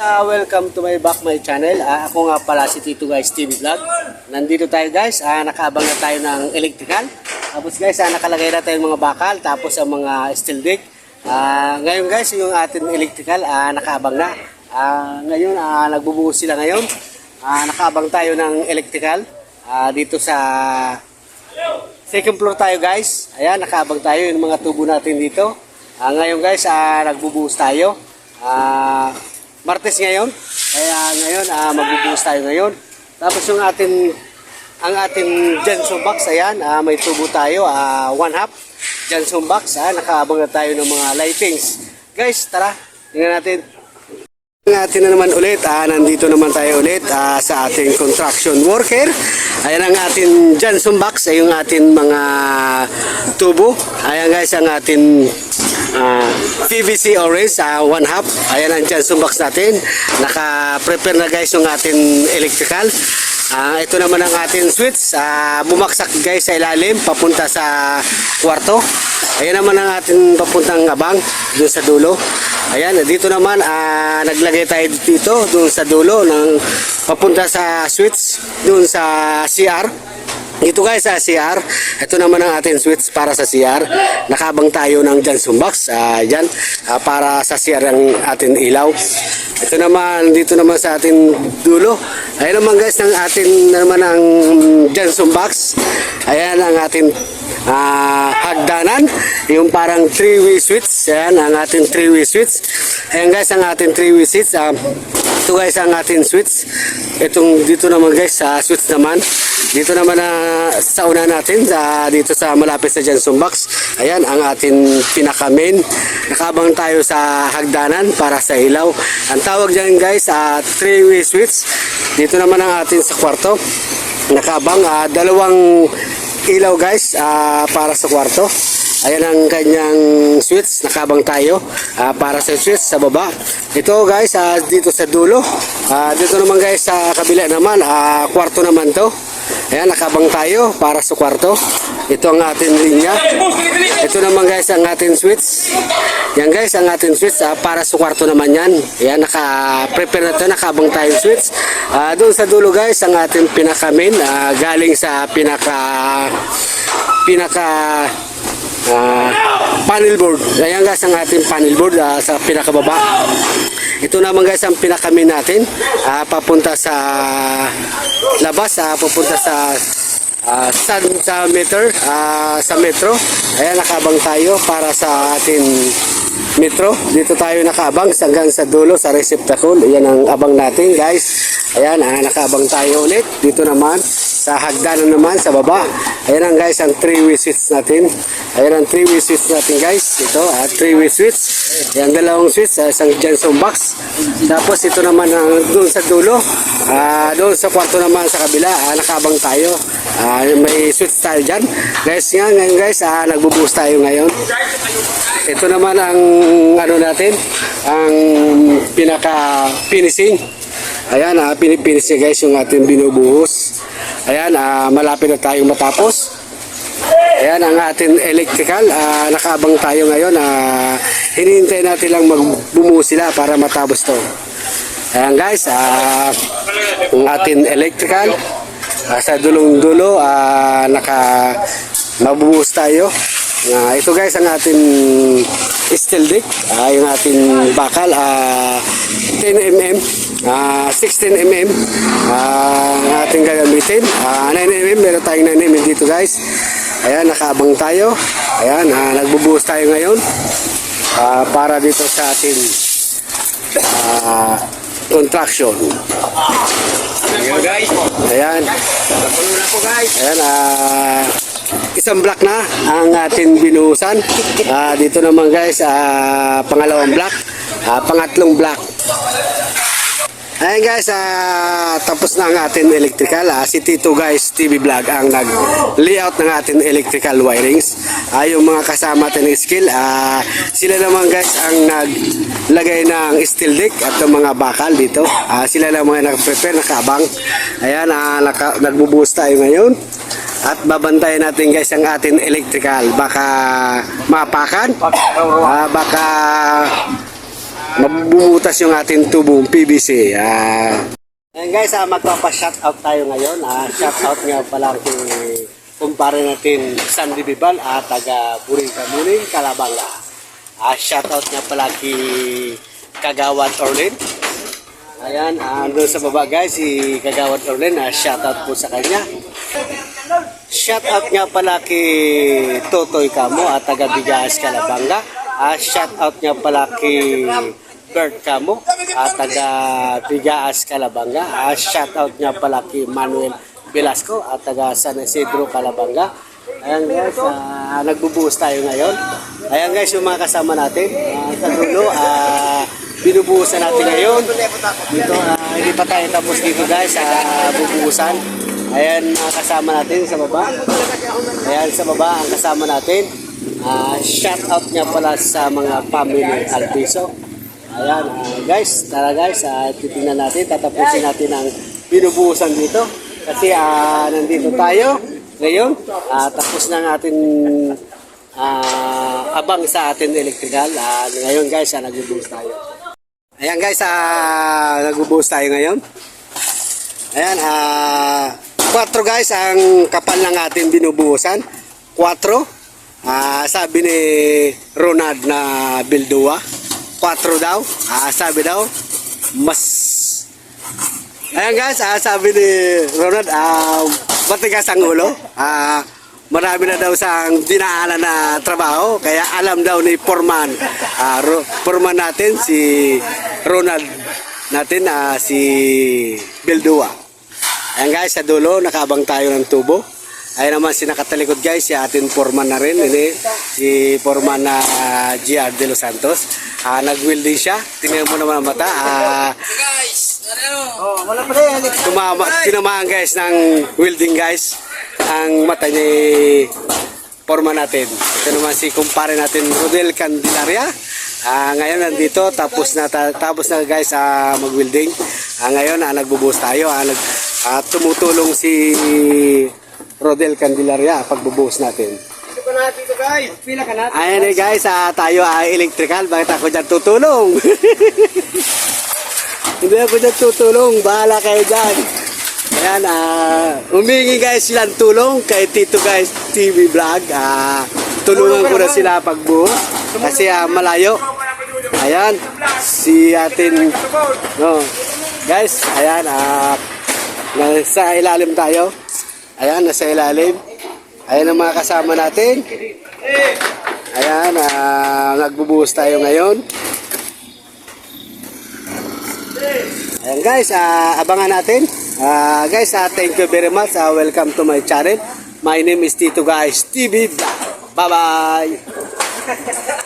Uh, welcome to my back my channel. Ah, ako nga pala si Tito Guys TV Vlog. Nandito tayo guys, ah, nakaabang na tayo ng electrical. Tapos guys, ah, nakalagay na tayo mga bakal, tapos ang mga steel deck. Ah, ngayon guys, yung ating electrical, ah, nakaabang na. Ah, ngayon, ah, nagbubuhos sila ngayon. Ah, nakaabang tayo ng electrical ah, dito sa second floor tayo guys. Ayan, nakaabang tayo yung mga tubo natin dito. Ah, ngayon guys, ah, nagbubuhos tayo. Ah, Martes ngayon. Kaya ngayon, ah, magbubuhos tayo ngayon. Tapos yung atin, ang ating Johnson box, ayan, ah, may tubo tayo, ah, one half. Johnson box, ah, nakaabang na tayo ng mga lightings. Guys, tara, tingnan natin. Natin na naman ulit, ah, nandito naman tayo ulit ah, sa ating construction worker. Ayan ang ating Johnson box, ay yung ating mga tubo. Ayan guys, ang ating ah, PVC orange, ah, one half. Ayan ang Johnson box natin. Naka-prepare na guys yung ating electrical. Ah, ito naman ang ating switch. Ah, bumaksak guys sa ilalim, papunta sa kwarto. Ayan naman ang ating papuntang abang, dun sa dulo. Ayan, dito naman ah, naglagay tayo dito doon sa dulo ng papunta sa switch doon sa CR. Dito guys sa CR, ito naman ang ating switch para sa CR. Nakabang tayo ng Johnson box, ah, dyan, ah, para sa CR ang ating ilaw. Ito naman, dito naman sa ating dulo. Ayan naman guys, ng ating naman ang Johnson box. Ayan ang ating ah, hagdanan. Yung parang three-way switch. Ayan ang ating three-way switch. Ayan guys, ang ating three-way switch. ah, ito guys ang ating switch. Itong dito naman guys sa switch naman. Dito naman na sa una natin sa dito sa malapit sa Johnson box. Ayan ang ating pinaka main. Nakabang tayo sa hagdanan para sa ilaw. Ang tawag diyan guys sa three-way switch. Dito naman ang atin sa kwarto. Nakabang ah, dalawang ilaw guys ah, para sa kwarto. Ayan ang kanyang switch, nakabang tayo ah, para sa switch sa baba. Ito guys, ah, dito sa dulo. Ah, dito naman guys sa kabila naman, ah, kwarto naman to. Ayan, nakabang tayo para sa kwarto. Ito ang ating linya. Ito naman guys ang ating switch. Yan guys, ang ating switch ah, para sa kwarto naman yan. Ayan, naka-prepare na to, nakabang tayo switch. Ah, doon sa dulo guys, ang ating pinaka-main, ah, galing sa pinaka pinaka ah, panel board. Ayan guys ang ating panel board ah, sa pinakababa. Ito naman guys ang pinakamin natin ah, papunta sa labas, ah, papunta sa ah, sa, sa meter, ah, sa metro. Ayan nakabang tayo para sa ating metro. Dito tayo nakabang hanggang sa dulo sa receptacle. Ayan ang abang natin guys. Ayan, ah, nakabang tayo ulit. Dito naman sa hagdanan naman sa baba. Ayan ang guys ang three-way switch natin. Ayan ang three-way switch natin guys. Ito, ah, three-way switch. Ayan dalawang switch, ah, isang Johnson box. Tapos ito naman ang doon sa dulo. Ah, doon sa kwarto naman sa kabila, ah, nakabang tayo. Ah, may switch tayo dyan. Guys, nga ngayon guys, ah, nagbubuhos tayo ngayon. Ito naman ang ano natin, ang pinaka finishing. Ayan, ah, pinipinis guys yung ating binubuhos. Ayan, ah, malapit na tayong matapos. Ayan ang ating electrical. Ah, nakaabang tayo ngayon. Ah, hinihintay natin lang magbumuhos sila para matapos to. Ayan guys, ah, ang ating electrical. Ah, sa dulong-dulo, ah, naka mabubuhos tayo. Ah, ito guys ang ating steel deck. Ah, yung ating bakal. Ah, 10 mm. Ah, 16 mm. Ah, ang ating gagamitin. Ah, 9 mm. Meron tayong 9 mm dito guys. Ayan, nakaabang tayo. Ayan, ah, nagbubuhos tayo ngayon. Ah, para dito sa ating ah, contraction. Ayan guys, Ayan. Ayan, ah, isang block na ang ating binuhusan. Ah, dito naman guys, ah, pangalawang block. Ah, pangatlong block. Ayan guys, ah, tapos na ang ating electrical. Ah, si Tito guys TV Vlog ang nag-layout ng ating electrical wirings. Ah, yung mga kasama natin ng skill, ah, sila naman guys ang naglagay ng steel deck at yung mga bakal dito. Ah, sila naman ang nag-prepare, nakabang. Ayan, ah, naka, nagbubuhos tayo ngayon. At babantayan natin guys ang ating electrical. Baka mapakan, ah, baka mabumutas yung ating tubong PVC. Ah, Ayan guys, ah, magpapa-shoutout tayo ngayon. Ah, shoutout nga pala kay kumpare natin Sandy Bibal at taga Buring Kamuning, Kalabanga. Ah, shoutout nga pala kay Kagawad Orlin. Ayan, ah, doon sa baba guys, si Kagawad Orlin, ah, shoutout po sa kanya. Shoutout nga pala kay Totoy Kamo at taga Bigas Kalabanga. Ah, shoutout nga pala kay Bert Kamo at taga Bigas Kalabanga. Ah, shoutout nga pala kay Manuel Velasco at taga San Isidro Kalabanga. Ayan guys, ah, nagbubuhos tayo ngayon. Ayan guys, yung mga kasama natin. Ah, sa dulo, ah, binubuhusan natin ngayon. Dito, ah, hindi pa tayo tapos dito guys sa bubuhusan. Ayan, mga kasama natin sa baba. Ayan, sa baba ang kasama natin. Ah, shout out nga pala sa mga family Alpiso. Ayan, ah, guys, tara guys, uh, titingnan natin, tatapusin natin ang binubuhusan dito. Kasi ah, nandito tayo ngayon. Ah, tapos na ang ating ah, abang sa ating electrical. Ah, ngayon guys, ah, nagbubuhos tayo. Ayan guys, ah, nagbubuhos tayo ngayon. Ayan, ah, 4 guys ang kapal ng ating binubuhusan. 4. Ah, sabi ni Ronald na Bildua, 4 daw. Ah, sabi daw mas Ayan guys, ah, sabi ni Ronald, ah, matigas ang ulo. Ah, marami na daw sa dinaanan na trabaho, kaya alam daw ni Forman, Ro- Forman natin, si Ronald natin, ah, si Bildua. Ayan guys, sa dulo, nakabang tayo ng tubo. Ayan naman si nakatalikod guys, si atin Foreman na rin. Ini, si Foreman na uh, GR de Los Santos. Ah, nag-welding siya. Tingnan mo naman ang mata. Ah, Oh, wala pa rin. tumama, tinamaan guys ng welding guys. Ang mata ni Foreman natin. Ito naman si kumpare natin Rodel Candelaria. Ah, ngayon nandito tapos na ta- tapos na guys ah, mag-welding. Ah, ngayon ah, nagbubuhos tayo. Ah, nag, ah, tumutulong si Rodel Candelaria pagbubuhos natin. Dito ka na dito guys. Pila ka na. Ayan eh guys, ah, tayo ay electrical. Bakit ako dyan tutulong? Hindi ako dyan tutulong. Bahala kayo dyan. Ayan, ah, humingi guys silang tulong kay Tito guys TV Vlog. Ah, tulungan ko na sila pagbuhos kasi ah, malayo. Ayan, si atin, no, guys, ayan, ah, nasa ilalim tayo. Ayan, nasa ilalim. Ayan ang mga kasama natin. Ayan, ah, nagbubuhos tayo ngayon. Ayan guys, ah, abangan natin. Ah, guys, ah, thank you very much. Ah, welcome to my channel. My name is Tito Guys TV. Bye-bye!